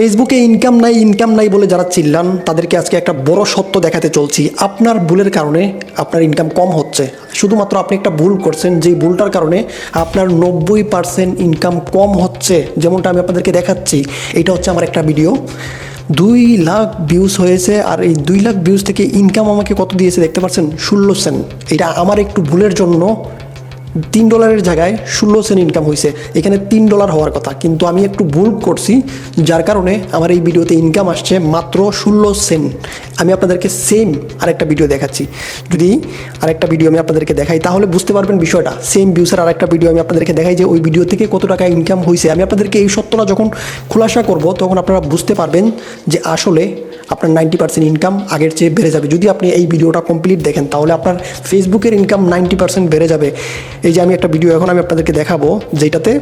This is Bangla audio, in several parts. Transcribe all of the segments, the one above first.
ফেসবুকে ইনকাম নাই ইনকাম নাই বলে যারা চিল্লান, তাদেরকে আজকে একটা বড় সত্য দেখাতে চলছি। আপনার ভুলের কারণে আপনার ইনকাম কম হচ্ছে। শুধুমাত্র আপনি একটা ভুল করছেন, যেই ভুলটার কারণে আপনার নব্বই পার্সেন্ট ইনকাম কম হচ্ছে, যেমনটা আমি আপনাদেরকে দেখাচ্ছি। এটা হচ্ছে আমার একটা ভিডিও দুই লাখ ভিউজ হয়েছে, আর এই দুই লাখ ভিউজ থেকে ইনকাম আমাকে কত দিয়েছে দেখতে পাচ্ছেন? ষোলো সেন্ট এটা আমার একটু ভুলের জন্য তিন ডলারের জায়গায় ষোলো সেন্ট ইনকাম হয়েছে এখানে তিন ডলার হওয়ার কথা। কিন্তু আমি একটু ভুল করছি, যার কারণে আমার এই ভিডিওতে ইনকাম আসছে মাত্র ষোলো সেন্ট। আমি আপনাদেরকে সেম আরেকটা ভিডিও দেখাচ্ছি। যদি আরেকটা ভিডিও আমি আপনাদেরকে দেখাই, তাহলে বুঝতে পারবেন বিষয়টা। সেম ভিউসের আরেকটা ভিডিও আমি আপনাদেরকে দেখাই যে, ওই ভিডিও থেকে কত টাকা ইনকাম হয়েছে আমি আপনাদেরকে এই সত্যটা যখন খোলাসা করব, তখন আপনারা বুঝতে পারবেন যে আসলে আপনার নাইনটি পার্সেন্ট ইনকাম আগের চেয়ে বেড়ে যাবে। যদি আপনি এই ভিডিওটা কমপ্লিট দেখেন, তাহলে আপনার ফেসবুকের ইনকাম নাইনটি পার্সেন্ট বেড়ে যাবে। এই যে আমি একটা ভিডিও এখন আমি আপনাদেরকে দেখাবো যেটাতে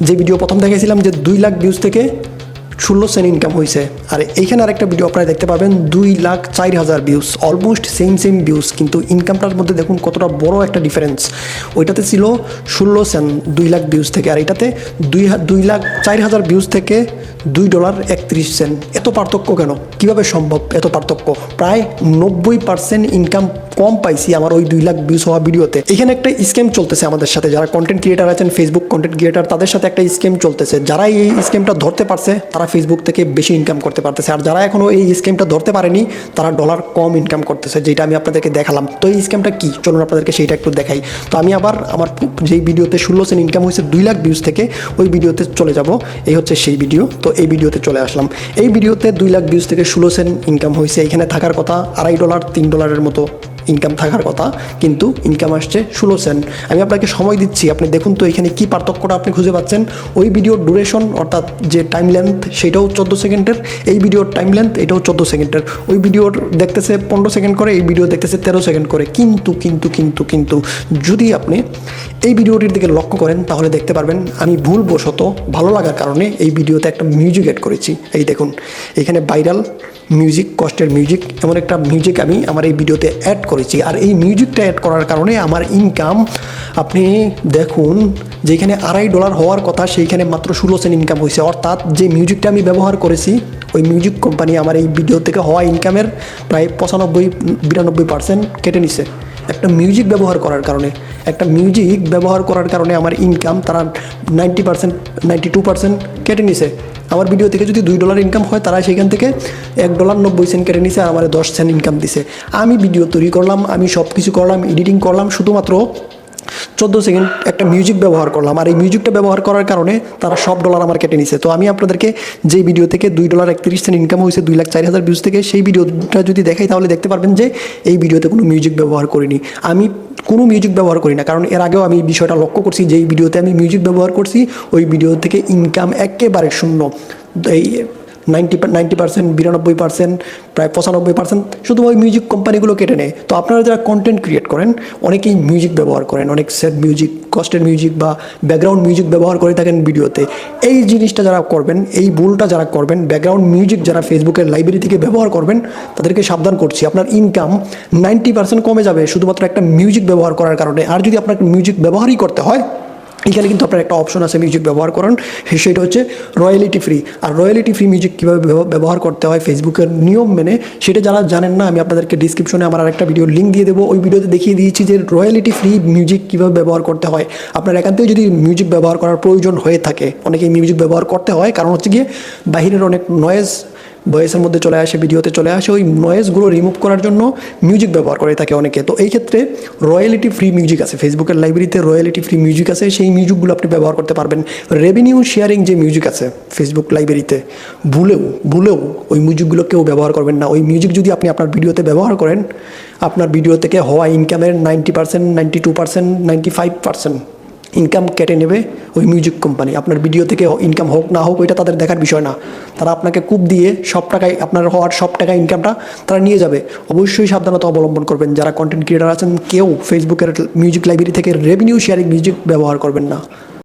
যে ভিডিও প্রথম দেখেছিলাম যে দুই লাখ ভিউজ থেকে ষোলো সেন্ট ইনকাম হয়েছে আর এইখানে আরেকটা ভিডিও আপনারা দেখতে পাবেন, দুই লাখ চার হাজার views almost same same views কিন্তু ইনকামটার মধ্যে দেখুন কতটা বড় একটা ডিফারেন্স ওইটাতে ছিল ষোলো সেন্ট দুই লাখ ভিউজ থেকে, আর এটাতে দুই দুই লাখ চার হাজার ভিউজ থেকে দুই ডলার একত্রিশ সেন্ট এত পার্থক্য কেন? কীভাবে সম্ভব এত পার্থক্য? প্রায় নব্বই পার্সেন্ট ইনকাম কম পাইছি আমার ওই দুই লাখ ভিউজ হওয়া ভিডিওতে এখানে একটা স্ক্যাম চলতেছে আমাদের সাথে, যারা কন্টেন্ট ক্রিয়েটার আছেন ফেসবুক কন্টেন্ট ক্রিয়েটার তাদের সাথে একটা স্ক্যাম চলতেছে। যারা এই স্ক্যামটা ধরতে পারছে, তারা ফেসবুক থেকে বেশি ইনকাম করতে পারতেছে। আর যারা এখনও এই স্ক্যামটা ধরতে পারেনি, তারা ডলার কম ইনকাম করতেছে, যেটা আমি আপনাদেরকে দেখালাম। তো এই স্ক্যামটা কি? চলুন আপনাদেরকে সেইটা একটু দেখাই। তো আমি আবার আমার যেই ভিডিওতে ষোলো সেন্ট ইনকাম হয়েছে, দুই লাখ ভিউজ থেকে, ওই ভিডিওতে চলে যাব। এই হচ্ছে সেই ভিডিও তো এই ভিডিওতে চলে আসলাম। এই ভিডিওতে দুই লাখ ভিউজ থেকে ষোলো সেন্ট ইনকাম হয়েছে। এখানে থাকার কথা আড়াই ডলার তিন ডলারের মতো। ইনকাম থাকার কথা, কিন্তু ইনকাম আসছে ষোলো সেন্ট আমি আপনাকে সময় দিচ্ছি, আপনি দেখুন তো এখানে কি পার্থক্যটা আপনি খুঁজে পাচ্ছেন। ওই ভিডিওর ডুরেশন অর্থাৎ যে টাইম লেন্থ সেটাও চোদ্দ সেকেন্ডের। এই ভিডিওর টাইম লেন্থ এটাও চোদ্দ সেকেন্ডের। ওই ভিডিওর দেখতেছে পনেরো সেকেন্ড করে, এই ভিডিও দেখতেছে তেরো সেকেন্ড করে। কিন্তু কিন্তু কিন্তু কিন্তু যদি আপনি এই ভিডিওটির দিকে লক্ষ্য করেন, তাহলে দেখতে পারবেন আমি ভুলবশত ভালো লাগার কারণে এই ভিডিওতে একটা মিউজিক অ্যাড করেছি। এই দেখুন, এখানে ভাইরাল মিউজিক কষ্টের মিউজিক এমন একটা মিউজিক আমি আমার এই ভিডিওতে অ্যাড করেছি। আর এই মিউজিকটা অ্যাড করার কারণে আমার ইনকাম আপনি দেখুন, যেখানে আড়াই ডলার হওয়ার কথা, সেইখানে মাত্র ষোলো সেন্ট ইনকাম হয়েছে। অর্থাৎ যে মিউজিকটা আমি ব্যবহার করেছি, ওই মিউজিক কোম্পানি আমার এই ভিডিও থেকে হওয়া ইনকামের প্রায় পঁচানব্বই, বিরানব্বই পার্সেন্ট কেটে নিছে। একটা মিউজিক ব্যবহার করার কারণে, একটা মিউজিক ব্যবহার করার কারণে আমার ইনকাম তারা ninety percent ninety two percent কেটে নিছে। আমার ভিডিও থেকে যদি দুই ডলার ইনকাম হয়, তারা সেখান থেকে এক ডলার নব্বই সেন্ট কেটে নিছে আর আমার দশ সেন্ট ইনকাম দিছে। আমি ভিডিও তৈরি করলাম, আমি সব কিছু করলাম এডিটিং করলাম, শুধুমাত্র চোদ্দ সেকেন্ড একটা মিউজিক ব্যবহার করলাম। আর এই মিউজিকটা ব্যবহার করার কারণে তারা সব ডলার আমার কেটে নিছে। তো আমি আপনাদেরকে যে ভিডিও থেকে দুই ডলার একত্রিশ সেন্ট ইনকাম হয়েছে, দুই লাখ চার হাজার ভিউজ থেকে, সেই ভিডিওটা যদি দেখাই তাহলে দেখতে পারবেন যে এই ভিডিওতে কোনো মিউজিক ব্যবহার করিনি। আমি কোনো মিউজিক ব্যবহার করি না, কারণ এর আগেও আমি এই বিষয়টা লক্ষ্য করছি যে এই ভিডিওতে আমি মিউজিক ব্যবহার করছি, ওই ভিডিও থেকে ইনকাম একেবারে শূন্য। এই নাইনটি নাইনটি পার্সেন্ট, বিরানব্বই পার্সেন্ট, প্রায় পঁচানব্বই পার্সেন্ট। শুধু ওই মিউজিক কোম্পানিগুলো কেটে নেয়। তো আপনারা যারা কন্টেন্ট ক্রিয়েট করেন, অনেকেই মিউজিক ব্যবহার করেন। অনেক সেট মিউজিক কস্টের মিউজিক বা ব্যাকগ্রাউন্ড মিউজিক ব্যবহার করে থাকেন ভিডিওতে। এই জিনিসটা যারা করবেন, এই ভুলটা যারা করবেন ব্যাকগ্রাউন্ড মিউজিক যারা ফেসবুকের লাইব্রেরি থেকে ব্যবহার করবেন, তাদেরকে সাবধান করছি। আপনার ইনকাম নাইনটি পার্সেন্ট কমে যাবে, শুধুমাত্র একটা মিউজিক ব্যবহার করার কারণে। আর যদি আপনার মিউজিক ব্যবহারই করতে হয় এখানে কিন্তু আপনার একটা অপশন আছে মিউজিক ব্যবহার করেন সেটা হচ্ছে রয়্যালিটি ফ্রি আর রয়্যালিটি ফ্রি মিউজিক কীভাবে ব্যবহার করতে হয় ফেসবুকের নিয়ম মেনে, সেটা যারা জানেন না, আমি আপনাদেরকে ডিসক্রিপশনে আমার আরেকটা ভিডিও লিঙ্ক দিয়ে দেবো। ওই ভিডিওতে দেখিয়ে দিয়েছি যে রয়্যালিটি ফ্রি মিউজিক কীভাবে ব্যবহার করতে হয়। আপনার একান্তেই যদি মিউজিক ব্যবহার করার প্রয়োজন হয়ে থাকে, অনেকেই মিউজিক ব্যবহার করতে হয়, কারণ হচ্ছে গিয়ে বাহিরের অনেক নয়েজ ভয়েসের মধ্যে চলে আসে, ভিডিওতে চলে আসে, ওই নয়েজগুলো রিমুভ করার জন্য মিউজিক ব্যবহার করে থাকে অনেকে। তো এই ক্ষেত্রে রয়্যালিটি ফ্রি মিউজিক আছে। ফেসবুকের লাইব্রেরিতে রয়্যালিটি ফ্রি মিউজিক আছে, সেই মিউজিকগুলো আপনি ব্যবহার করতে পারবেন। রেভিনিউ শেয়ারিং যে মিউজিক আছে ফেসবুক লাইব্রেরিতে ভুলেও ভুলেও ওই মিউজিকগুলো কেউ ব্যবহার করবেন না। ওই মিউজিক যদি আপনি আপনার ভিডিওতে ব্যবহার করেন, আপনার ভিডিও থেকে হওয়া ইনকামের ninety percent ninety two percent ninety five percent income কেটে নেবে ওই মিউজিক কোম্পানি আপনার ভিডিও থেকে ইনকাম হোক না হোক, ওইটা তাদের দেখার বিষয় না। তারা আপনাকে কূপ দিয়ে সব টাকায়, আপনার হওয়ার সব টাকা ইনকামটা তারা নিয়ে যাবে। অবশ্যই সাবধানতা অবলম্বন করবেন। যারা কন্টেন্ট ক্রিয়েটার আছেন, কেউ ফেসবুকের মিউজিক লাইব্রেরি থেকে রেভিনিউ শেয়ারিং মিউজিক ব্যবহার করবেন না।